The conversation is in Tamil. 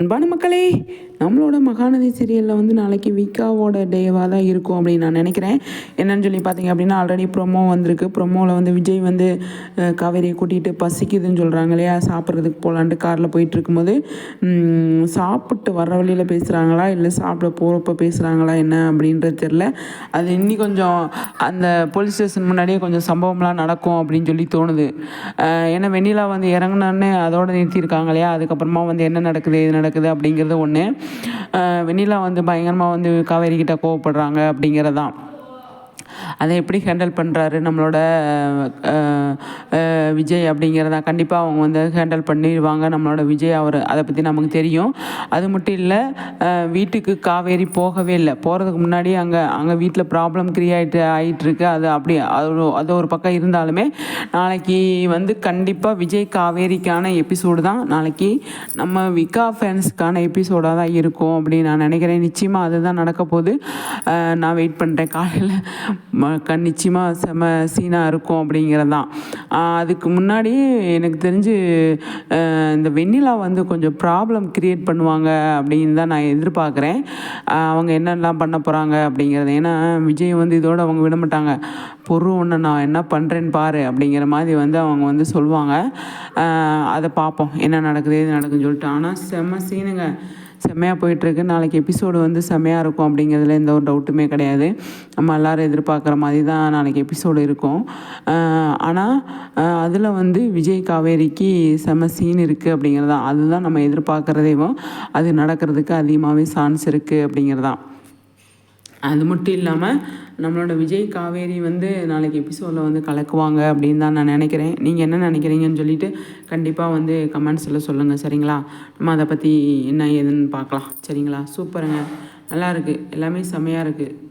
அன்பான மக்களே நம்மளோட மகாநதி சீரியலில் வந்து நாளைக்கு விகாவோட டேவாக தான் இருக்கும் அப்படின்னு நான் நினைக்கிறேன். என்னன்னு சொல்லி பார்த்தீங்க அப்படின்னா ஆல்ரெடி ப்ரொமோ வந்திருக்கு. ப்ரொமோவில் வந்து விஜய் வந்து காவேரியை கூட்டிகிட்டு பசிக்குதுன்னு சொல்கிறாங்க இல்லையா? சாப்பிட்றதுக்கு போகலான்ட்டு காரில் போயிட்டு இருக்கும்போது சாப்பிட்டு வர வழியில் பேசுகிறாங்களா இல்லை சாப்பிட போகிறப்ப பேசுகிறாங்களா என்ன அப்படின்றது தெரில அது இன்னி கொஞ்சம் அந்த போலீஸ் ஸ்டேஷன் முன்னாடியே கொஞ்சம் சம்பவம்லாம் நடக்கும் அப்படின்னு சொல்லி தோணுது. ஏன்னா வெண்ணிலா வந்து இறங்குனோடனே அதோட நிறுத்தியிருக்காங்க இல்லையா? அதுக்கப்புறமா வந்து என்ன நடக்குது இது நடக்குது அப்படிங்கிறது ஒன்று வெண்ணிலா வந்து பயங்கரமாக வந்து காவேரி கிட்ட கோவப்படுறாங்க அப்படிங்கிறது தான் அதை எப்படி ஹேண்டில் பண்ணுறாரு நம்மளோட விஜய் அப்படிங்கிறத கண்டிப்பாக அவங்க வந்து ஹேண்டில் பண்ணிடுவாங்க. நம்மளோட விஜய் அவர் அதை பற்றி நமக்கு தெரியும். அது மட்டும் இல்லை வீட்டுக்கு காவேரி போகவே இல்லை. போகிறதுக்கு முன்னாடி அங்கே அங்கே வீட்டில் ப்ராப்ளம் கிரியேட் ஆகிட்டுருக்கு அது அப்படி அது ஒரு அது ஒரு பக்கம் இருந்தாலுமே நாளைக்கு வந்து கண்டிப்பாக விஜய் காவேரிக்கான எபிசோடு தான். நாளைக்கு நம்ம விகா ஃபேன்ஸுக்கான எபிசோடாக தான் இருக்கும் அப்படின்னு நான் நினைக்கிறேன். நிச்சயமாக அதுதான் நடக்க போகுது. நான் வெயிட் பண்ணுறேன் காலையில் க நிச்சயமாக செம சீனாக இருக்கும் அப்படிங்கிறது தான் அதுக்கு அதுக்கு முன்னாடி எனக்கு தெரிஞ்சு இந்த வெண்ணிலா வந்து கொஞ்சம் ப்ராப்ளம் க்ரியேட் பண்ணுவாங்க அப்படின்னு தான் நான் எதிர்பார்க்குறேன். அவங்க என்னெல்லாம் பண்ண போகிறாங்க அப்படிங்கிறது. ஏன்னா விஜய் வந்து இதோடு அவங்க விட மாட்டாங்க. பொறு ஒன்று நான் என்ன பண்ணுறேன்னு பாரு அப்படிங்கிற மாதிரி வந்து அவங்க வந்து சொல்லுவாங்க. அதை பார்ப்போம். என்ன நடக்குது ஏது நடக்குதுன்னு சொல்லிட்டு. ஆனால் செம்ம சீனுங்க செம்மையாக போயிட்டுருக்கு. நாளைக்கு எபிசோடு வந்து செம்மையாக இருக்கும் அப்படிங்கிறதுல எந்த ஒரு டவுட்டுமே கிடையாது. நம்ம எல்லாரும் எதிர்பார்க்குற மாதிரி தான் நாளைக்கு எபிசோடு இருக்கும். ஆனால் அதில் வந்து விஜய் காவேரிக்கு செம்ம சீன் இருக்குது அப்படிங்கிறது. தான் அதுதான் நம்ம எதிர்பார்க்குறதையும் அது நடக்கிறதுக்கு அதிகமாகவே சான்ஸ் இருக்குது அப்படிங்கிறது. தான் அது மட்டும் இல்லாமல் நம்மளோட விஜய் காவேரி வந்து நாளைக்கு எபிசோடில் வந்து கலக்குவாங்க அப்படின்னு தான் நான் நினைக்கிறேன். நீங்கள் என்ன நினைக்கிறீங்கன்னு சொல்லிட்டு கண்டிப்பாக வந்து கமெண்ட்ஸில் சொல்லுங்கள் சரிங்களா? நம்ம அதை பற்றி என்ன ஏதுன்னு பார்க்கலாம். சரிங்களா? சூப்பருங்க. நல்லா இருக்குது எல்லாமே செம்மையாக இருக்குது